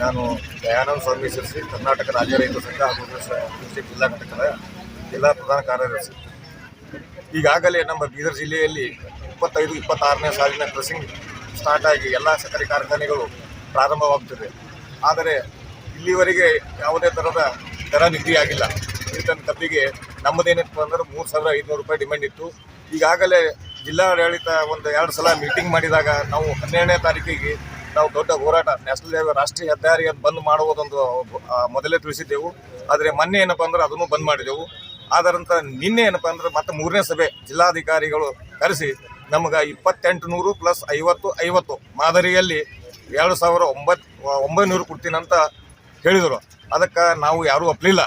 ನಾನು ದಯಾನಂದ ಸ್ವಾಮಿ ಶಿರ್ಸಿ ಕರ್ನಾಟಕ ರಾಜ್ಯ ರೈತ ಸಂಘ ಹಾಗೂ ಜಿಲ್ಲಾ ಘಟಕದ ಜಿಲ್ಲಾ ಪ್ರಧಾನ ಕಾರ್ಯದರ್ಶಿ. ಈಗಾಗಲೇ ನಮ್ಮ ಬೀದರ್ ಜಿಲ್ಲೆಯಲ್ಲಿ ಇಪ್ಪತ್ತೈದು, ಇಪ್ಪತ್ತಾರನೇ ಸಾಲಿನ ಕ್ರಸಿಂಗ್ ಸ್ಟಾರ್ಟ್ ಆಗಿ ಎಲ್ಲ ಸಕ್ಕರೆ ಕಾರ್ಖಾನೆಗಳು ಪ್ರಾರಂಭವಾಗುತ್ತಿದೆ ಆದರೆ ಇಲ್ಲಿವರೆಗೆ ಯಾವುದೇ ಥರದ ದರ ನಿಗದಿಯಾಗಿಲ್ಲ ಟನ್ ಕಬ್ಬಿಗೆ ನಮ್ಮದೇನಿತ್ತು ಅಂದರೆ ಮೂರು ಸಾವಿರ ಐದುನೂರು ರೂಪಾಯಿ ಡಿಮ್ಯಾಂಡ್ ಇತ್ತು. ಈಗಾಗಲೇ ಜಿಲ್ಲಾಡಳಿತ ಒಂದು ಎರಡು ಸಲ ಮೀಟಿಂಗ್ ಮಾಡಿದಾಗ ನಾವು ಹನ್ನೆರಡನೇ ತಾರೀಕಿಗೆ ನಾವು ದೊಡ್ಡ ಹೋರಾಟ ನ್ಯಾಷನಲ್ ರಾಷ್ಟ್ರೀಯ ಹೆದ್ದಾರಿಯನ್ನು ಬಂದ್ ಮಾಡುವುದೊಂದು ಮೊದಲೇ ತಿಳಿಸಿದ್ದೆವು. ಆದರೆ ಮೊನ್ನೆ ಏನಪ್ಪ ಅಂದ್ರೆ ಅದನ್ನು ಬಂದ್ ಮಾಡಿದೆವು. ಅದರಂತ ನಿನ್ನೆ ಏನಪ್ಪ ಅಂದ್ರೆ ಮತ್ತೆ ಮೂರನೇ ಸಭೆ ಜಿಲ್ಲಾಧಿಕಾರಿಗಳು ಕರೆಸಿ ನಮಗೆ ಇಪ್ಪತ್ತೆಂಟು ನೂರು ಪ್ಲಸ್ ಐವತ್ತು ಐವತ್ತು ಮಾದರಿಯಲ್ಲಿ ಎರಡು ಸಾವಿರ ಒಂಬತ್ತು ಒಂಬೈನೂರು ಕೊಡ್ತೀನಿ ಅಂತ ಹೇಳಿದರು. ಅದಕ್ಕೆ ನಾವು ಯಾರೂ ಒಪ್ಪಲಿಲ್ಲ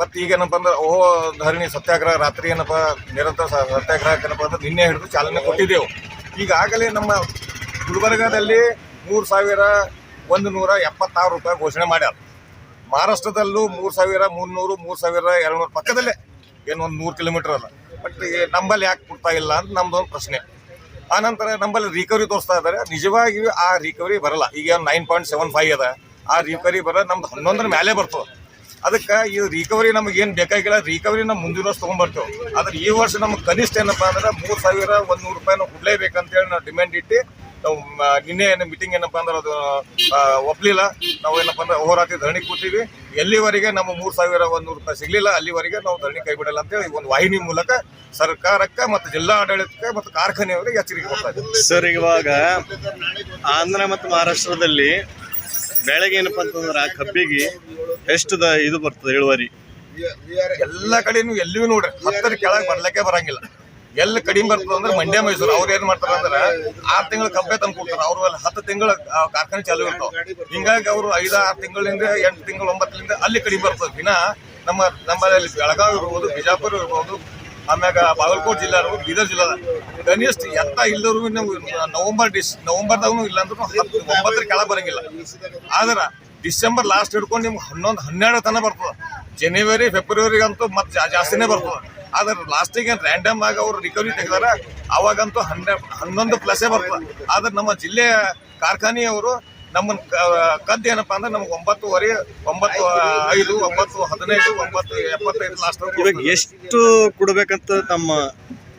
ಮತ್ತು ಈಗ ಏನಪ್ಪ ಅಂದ್ರೆ, ಓಹೋ, ಧರಣಿ ಸತ್ಯಾಗ್ರಹ, ರಾತ್ರಿ ಏನಪ್ಪ, ನಿರಂತರ ಸತ್ಯಾಗ್ರಹಕ್ಕೆ ಏನಪ್ಪ ಅಂದ್ರೆ ನಿನ್ನೆ ಹಿಡಿದು ಚಾಲನೆ ಕೊಟ್ಟಿದ್ದೆವು. ಈಗಾಗಲೇ ನಮ್ಮ ಗುಲ್ಬರ್ಗಾದಲ್ಲಿ ಮೂರು ಸಾವಿರ ಒಂದು ನೂರ ಎಪ್ಪತ್ತಾರು ರೂಪಾಯಿ ಘೋಷಣೆ ಮಾಡ್ಯಾರ. ಮಹಾರಾಷ್ಟ್ರದಲ್ಲೂ ಮೂರು ಸಾವಿರ ಮುನ್ನೂರು, ಮೂರು ಸಾವಿರ ಎರಡುನೂರು ಪಕ್ಕದಲ್ಲೇ ಏನು ಒಂದು ನೂರು ಕಿಲೋಮೀಟರ್ ಅಲ್ಲ. ಬಟ್ ನಂಬಲ್ಲಿ ಯಾಕೆ ಕೊಡ್ತಾ ಇಲ್ಲ ಅಂತ ನಮ್ದು ಒಂದು ಪ್ರಶ್ನೆ. ಆನಂತರ ನಂಬಲ್ಲಿ ರಿಕವರಿ ತೋರಿಸ್ತಾ ಇದ್ದಾರೆ. ನಿಜವಾಗಿಯೂ ಆ ರಿಕವರಿ ಬರಲ್ಲ. ಈಗ ನೈನ್ ಪಾಯಿಂಟ್ ಸೆವೆನ್ ಫೈವ್ ಅದ. ಆ ರಿಕವರಿ ಬರ ನಮ್ದು ಹನ್ನೊಂದರ ಮೇಲೆ ಬರ್ತದೆ. ಅದಕ್ಕೆ ಈ ರಿಕವರಿ ನಮಗೆ ಏನು ಬೇಕಾಗಿಲ್ಲ. ರಿಕವರಿ ನಮ್ಮ ಮುಂದಿನ ವರ್ಷ ತೊಗೊಂಡ್ಬರ್ತೇವೆ ಆದ್ರೆ ಈ ವರ್ಷ ನಮ್ಗೆ ಕನಿಷ್ಠ ಏನಪ್ಪ ಅಂದ್ರೆ ಮೂರು ಸಾವಿರ ಒಂದು ನೂರು ರೂಪಾಯಿ ನಾವು ಕೊಡಲೇಬೇಕಂತೇಳಿ ನಾವು ಡಿಮ್ಯಾಂಡ್ ಇಟ್ಟು ನಾವು ನಿನ್ನೆ ಏನು ಮೀಟಿಂಗ್ ಏನಪ್ಪ ಅಂದ್ರೆ ಅದು ಒಪ್ಪಲಿಲ್ಲ ಒಪ್ಲಿಲ್ಲ. ನಾವು ಏನಪ್ಪ ಅಂದ್ರೆ ಹೋರಾತಿ ಧರಣಿ ಕೂತೀವಿ. ಎಲ್ಲಿವರೆಗೆ ನಮ್ಮ ಮೂರು ಸಾವಿರ ಒಂದು ನೂರು ರೂಪಾಯಿ ಸಿಗಲಿಲ್ಲ ಅಲ್ಲಿವರೆಗೆ ನಾವು ಧರಣಿ ಕೈ ಬಿಡಲ್ಲ ಅಂತೇಳಿ ಒಂದು ವಾಹಿನಿ ಮೂಲಕ ಸರ್ಕಾರಕ್ಕೆ ಮತ್ತು ಜಿಲ್ಲಾ ಆಡಳಿತಕ್ಕೆ ಮತ್ತು ಕಾರ್ಖಾನೆಯವರಿಗೆ ಎಚ್ಚರಿಕೆ ಕೊಡ್ತಾ ಇದ್ದೀವಿ. ಸರ್ ಇವಾಗ ಆಂಧ್ರ ಮತ್ತು ಮಹಾರಾಷ್ಟ್ರದಲ್ಲಿ ಬೆಳಗ್ಗೆ ಏನಪ್ಪ ಅಂತಂದ್ರೆ ಆ ಕಬ್ಬಿಗೆ ಎಷ್ಟು ದ ಇದು ಬರ್ತದೆ ಇಳುವರಿ? ಎಲ್ಲ ಕಡೆನೂ ಎಲ್ಲಿಯೂ ನೋಡ್ರಿ. ಹತ್ತರ ಕೆಳಗೆ ಬರ್ಲಿಕ್ಕೆ ಬರಂಗಿಲ್ಲ. ಎಲ್ಲ ಕಡಿಮೆ ಬರ್ತದೆ ಅಂದ್ರೆ ಮಂಡ್ಯ ಮೈಸೂರು. ಅವ್ರು ಏನ್ ಮಾಡ್ತಾರ ಅಂದ್ರೆ ಆರು ತಿಂಗಳ ಕಬ್ಬೆ ತಂದು ಕೊಡ್ತಾರೆ. ಅವ್ರು ಅಲ್ಲಿ ಹತ್ತು ತಿಂಗಳ ಕಾರ್ಖಾನೆ ಚಾಲು ಇರ್ತಾವ. ಹಿಂಗಾಗಿ ಅವರು ಐದು ಆರು ತಿಂಗಳಿಂದ ಎಂಟು ತಿಂಗಳು ಒಂಬತ್ತರಿಂದ ಅಲ್ಲಿ ಕಡಿಮೆ ಬರ್ತದೆ. ದಿನ ನಮ್ಮ ನಮ್ಮಲ್ಲಿ ಬೆಳಗಾವಿ ಇರ್ಬೋದು ಬಿಜಾಪುರ ಇರ್ಬೋದು ಆಮ್ಯಾಗ ಬಾಗಲಕೋಟೆ ಜಿಲ್ಲೆ ಇರ್ಬೋದು ಬೀದರ್ ಜಿಲ್ಲಾ ಕನಿಷ್ಠ ಎತ್ತ ಇಲ್ಲದ್ರು ನಾವು ನವೆಂಬರ್ ಡಿಸ್ ನವೆಂಬರ್ದಾಗೂ ಇಲ್ಲ ಅಂದ್ರೂ ಹತ್ತು ಒಂಬತ್ತರ ಕೆಳಗೆ ಬರಂಗಿಲ್ಲ. ಆದ್ರೆ ಡಿಸೆಂಬರ್ ಲಾಸ್ಟ್ ಹಿಡ್ಕೊಂಡು ನಿಮ್ಗೆ ಹನ್ನೊಂದು ಹನ್ನೆರಡು ತನಕ ಬರ್ತದೆ. ಜನವರಿ ಫೆಬ್ರವರಿಗಂತೂ ಮತ್ತೆ ಜಾಸ್ತಿನೇ ಬರ್ತದೆ. ಆದ್ರೆ ಲಾಸ್ಟಿಗೆ ರ್ಯಾಂಡಮ್ ಆಗಿ ಅವ್ರು ರಿಕವರಿ ತೆಗೆದಾರ? ಅವಾಗಂತೂ ಹನ್ನೆ ಹನ್ನೊಂದು ಪ್ಲಸ್ಸೇ ಬರ್ತದೆ. ಆದ್ರೆ ನಮ್ಮ ಜಿಲ್ಲೆಯ ಕಾರ್ಖಾನೆಯವರು ನಮ್ಮನ್ನ ಕದ್ದು ಏನಪ್ಪಾ ಅಂದ್ರೆ ನಮ್ಗೆ ಒಂಬತ್ತುವರೆ ಒಂಬತ್ತು ಐದು ಒಂಬತ್ತು ಹದಿನೈದು ಒಂಬತ್ತು ಎಪ್ಪತ್ತೈದು ಲಾಸ್ಟ್ ಇವಾಗ ಎಷ್ಟು ಕೊಡ್ಬೇಕಂತ ನಮ್ಮ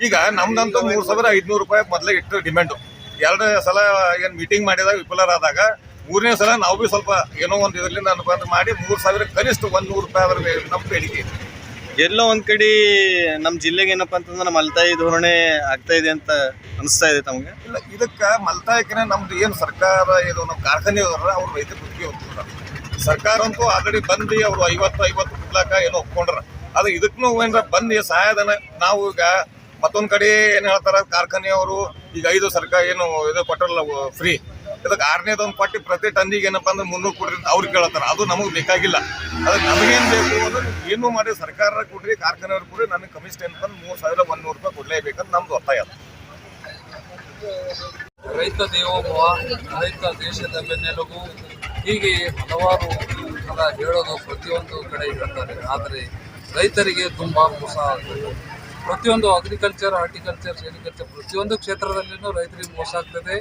ಈಗ ನಮ್ದಂತೂ ಮೂರು ಸಾವಿರ ಐದುನೂರು ರೂಪಾಯಿ ಮೊದಲೇ ಇಟ್ಟು ಡಿಮ್ಯಾಂಡು ಎರಡು ಸಲ ಏನು ಮೀಟಿಂಗ್ ಮಾಡಿದಾಗ ವಿಫಲರಾದಾಗ ಮೂರನೇ ಸಲ ನಾವು ಬಿ ಸ್ವಲ್ಪ ಏನೋ ಒಂದು ಇದರಿಂದ ಬಂದು ಮಾಡಿ ಮೂರ್ ಸಾವಿರ ಕನಿಷ್ಠ ಒಂದ್ ನೂರು ರೂಪಾಯಿ ಅದ್ರ ನಮ್ಮ ಬೇಡಿಕೆ. ಎಲ್ಲೋ ಒಂದ್ ಕಡೆ ನಮ್ಮ ಜಿಲ್ಲೆಗೆ ಏನಪ್ಪಾ ಅಂತಂದ್ರೆ ಮಲ್ತಾಯಿ ಧೋರಣೆ ಆಗ್ತಾ ಇದೆ ಅಂತ ಅನಿಸ್ತಾ ಇದೆ ತಮಗೆ? ಇಲ್ಲ, ಇದಕ್ಕೆ ಮಲ್ತಾಯಕಿನ ನಮ್ದು ಏನು ಸರ್ಕಾರ ಇದು ನಮ್ಮ ಕಾರ್ಖಾನೆ ಅವ್ರು ರೈತರ ಬುದ್ಧಿ ಹೋಗ್ತಾರೆ ಸರ್ಕಾರ ಅಂತೂ ಆಲ್ರೆಡಿ ಬಂದು ಅವರು ಐವತ್ತು ಐವತ್ತು ಕುಟ್ಲಾಕ ಏನೋ ಒಪ್ಕೊಂಡ್ರ. ಅದು ಇದಕ್ಕೂ ಏನಾರ ಬಂದು ಸಹಾಯಧನ, ನಾವು ಈಗ ಮತ್ತೊಂದ್ ಕಡೆ ಏನ್ ಹೇಳ್ತಾರ, ಕಾರ್ಖಾನೆಯವರು ಈಗ ಐದು ಸರ್ಕಾರ ಏನು ಇದು ಕೊಟ್ಟರಲ್ಲ ಫ್ರೀ ಇದಕ್ಕೆ ಆರನೇದೊಂದು ಪಟ್ಟಿ ಪ್ರತಿ ಟನ್ನಿಗೆ ಏನಪ್ಪ ಅಂದ್ರೆ ಮುನ್ನೂರು ಕೊಡ್ರಿ ಅಂತ ಅವ್ರಿಗೆ ಕೇಳತ್ತಾರ. ಅದು ನಮಗೆ ಬೇಕಾಗಿಲ್ಲ. ಅದಕ್ಕೆ ನಮಗೇನು ಬೇಕು ಅಂದ್ರೆ ಏನು ಮಾಡಿ ಸರ್ಕಾರ ಕೊಡ್ರಿ, ಕಾರ್ಖಾನೆಯವ್ರು ಕೊಡ್ರಿ ನನಗೆ ಕಮಿಷನ್ ಏನಪ್ಪ ಮೂರು ಸಾವಿರ ಒಂದೂರು ರೂಪಾಯಿ ಕೊಡ್ಲೇಬೇಕಂತ ನಮ್ದು ಒತ್ತಾಯ ರೈತ ದೇವೋಭವ, ರೈತ ದೇಶದ ಬೆನ್ನೆಲುಬು, ಹೀಗೆ ಹಲವಾರು ಸಲ ಹೇಳೋದು ಪ್ರತಿಯೊಂದು ಕಡೆ ಹೇಳ್ತಾರೆ. ಆದರೆ ರೈತರಿಗೆ ತುಂಬ ಮೋಸ ಆಗ್ತದೆ. ಪ್ರತಿಯೊಂದು ಅಗ್ರಿಕಲ್ಚರ್ ಹಾರ್ಟಿಕಲ್ಚರ್ ಸೆರಿಕಲ್ಚರ್ ಪ್ರತಿಯೊಂದು ಕ್ಷೇತ್ರದಲ್ಲಿಯೂ ರೈತರಿಗೆ ಮೋಸ ಆಗ್ತದೆ.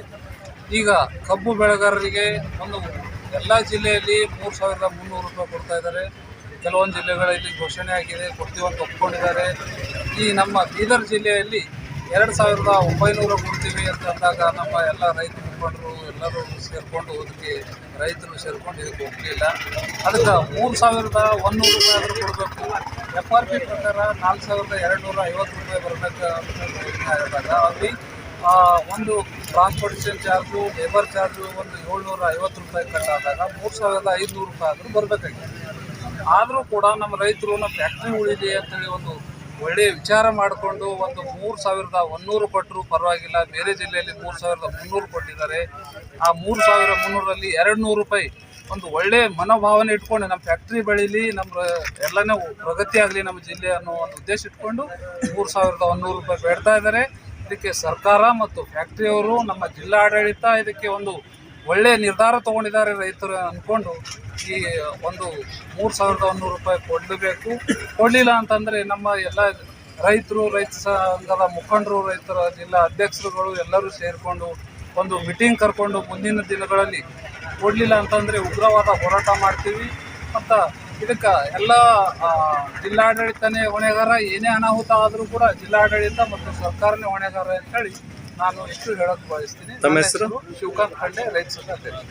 ಈಗ ಕಬ್ಬು ಬೆಳೆಗಾರರಿಗೆ ಒಂದು ಎಲ್ಲ ಜಿಲ್ಲೆಯಲ್ಲಿ ಮೂರು ಸಾವಿರದ ಮುನ್ನೂರು ರೂಪಾಯಿ ಕೊಡ್ತಾ ಇದ್ದಾರೆ. ಕೆಲವೊಂದು ಜಿಲ್ಲೆಗಳಲ್ಲಿ ಘೋಷಣೆ ಆಗಿದೆ ಕೊಡ್ತೀವಿ ಅಂತ ಒಪ್ಕೊಂಡಿದ್ದಾರೆ. ಈ ನಮ್ಮ ಬೀದರ್ ಜಿಲ್ಲೆಯಲ್ಲಿ ಎರಡು ಸಾವಿರದ ಒಂಬೈನೂರು ಕೊಡ್ತೀವಿ ಅಂತ ಅಂದಾಗ ನಮ್ಮ ಎಲ್ಲ ರೈತ ಮುಖಂಡರು ಎಲ್ಲರೂ ಸೇರಿಕೊಂಡು ಅದಕ್ಕೆ ರೈತರು ಸೇರಿಕೊಂಡು ಇದಕ್ಕೆ ಒಪ್ಪಲಿಲ್ಲ ಅದಕ್ಕೆ ಮೂರು ಸಾವಿರದ ಒಂದೂರು ರೂಪಾಯಿ ಆದರೂ ಕೊಡಬೇಕು. ಎಫ್ ಆರ್ ಪಿ ಪ್ರಕಾರ ನಾಲ್ಕು ಸಾವಿರದ ಎರಡು ನೂರ ಐವತ್ತು ರೂಪಾಯಿ ಬರಬೇಕು ಅಂತ ಆದಾಗ ಅಲ್ಲಿ ಒಂದು ಟ್ರಾನ್ಸ್ಪೋರ್ಟೇಷನ್ ಚಾರ್ಜು ಲೇಬರ್ ಚಾರ್ಜು ಒಂದು ಏಳ್ನೂರ ಐವತ್ತು ರೂಪಾಯಿ ಕಟ್ಟಾದಾಗ ಮೂರು ಸಾವಿರದ ಐದುನೂರು ರೂಪಾಯಿ ಆದರೂ ಬರಬೇಕಾಗಿತ್ತು. ಆದರೂ ಕೂಡ ನಮ್ಮ ರೈತರು, ನಮ್ಮ ಫ್ಯಾಕ್ಟ್ರಿ ಉಳಿಲಿ ಅಂತೇಳಿ ಒಂದು ಒಳ್ಳೆಯ ವಿಚಾರ ಮಾಡಿಕೊಂಡು ಒಂದು ಮೂರು ಸಾವಿರದ ಒನ್ನೂರು ಕೊಟ್ಟರು ಪರವಾಗಿಲ್ಲ. ಬೇರೆ ಜಿಲ್ಲೆಯಲ್ಲಿ ಮೂರು ಸಾವಿರದ ಮುನ್ನೂರು ಕೊಟ್ಟಿದ್ದಾರೆ. ಆ ಮೂರು ಸಾವಿರ ಮುನ್ನೂರಲ್ಲಿ ಎರಡು ನೂರು ರೂಪಾಯಿ ಒಂದು ಒಳ್ಳೆಯ ಮನೋಭಾವನೆ ಇಟ್ಕೊಂಡು ನಮ್ಮ ಫ್ಯಾಕ್ಟ್ರಿ ಬೆಳೀಲಿ ನಮ್ಮ ಎಲ್ಲನೇ ಪ್ರಗತಿ ಆಗಲಿ ನಮ್ಮ ಜಿಲ್ಲೆ ಅನ್ನೋ ಒಂದು ಉದ್ದೇಶ ಇಟ್ಕೊಂಡು ಮೂರು ಸಾವಿರದ ಒನ್ನೂರು ರೂಪಾಯಿ ಬೇಡ್ತಾ ಇದ್ದಾರೆ. ಇದಕ್ಕೆ ಸರ್ಕಾರ ಮತ್ತು ಫ್ಯಾಕ್ಟ್ರಿಯವರು ನಮ್ಮ ಜಿಲ್ಲಾಡಳಿತ ಇದಕ್ಕೆ ಒಂದು ಒಳ್ಳೆಯ ನಿರ್ಧಾರ ತಗೊಂಡಿದ್ದಾರೆ ರೈತರು ಅಂದ್ಕೊಂಡು ಈ ಒಂದು ಮೂರು ಸಾವಿರದ ಒಂದೂರು ರೂಪಾಯಿ ಕೊಡಲೇಬೇಕು ಕೊಡಲಿಲ್ಲ ಅಂತಂದರೆ ನಮ್ಮ ಎಲ್ಲ ರೈತರು, ರೈತ ಸಂಘದ ಮುಖಂಡರು, ರೈತರ ಜಿಲ್ಲಾ ಅಧ್ಯಕ್ಷರುಗಳು ಎಲ್ಲರೂ ಸೇರಿಕೊಂಡು ಒಂದು ಮೀಟಿಂಗ್ ಕರ್ಕೊಂಡು ಮುಂದಿನ ದಿನಗಳಲ್ಲಿ ಕೊಡಲಿಲ್ಲ ಅಂತಂದರೆ ಉಗ್ರವಾದ ಹೋರಾಟ ಮಾಡ್ತೀವಿ. ಮತ್ತು ಇದಕ್ಕೆ ಎಲ್ಲ ಜಿಲ್ಲಾಡಳಿತನೇ ಹೊಣೆಗಾರ ಏನೇ ಅನಾಹುತ ಆದರೂ ಕೂಡ ಜಿಲ್ಲಾಡಳಿತ ಮತ್ತು ಸರ್ಕಾರನೇ ಹೊಣೆಗಾರ ಅಂತೇಳಿ ನಾನು ಇಷ್ಟು ಹೇಳಕ್ ಬಯಸ್ತೀನಿ ತಮ್ಮ ಹೆಸರು? ಶಿವಕಾಂತ್ ಖಂಡೆ ರೈತ ಸಂಘ ಅಧ್ಯಕ್ಷ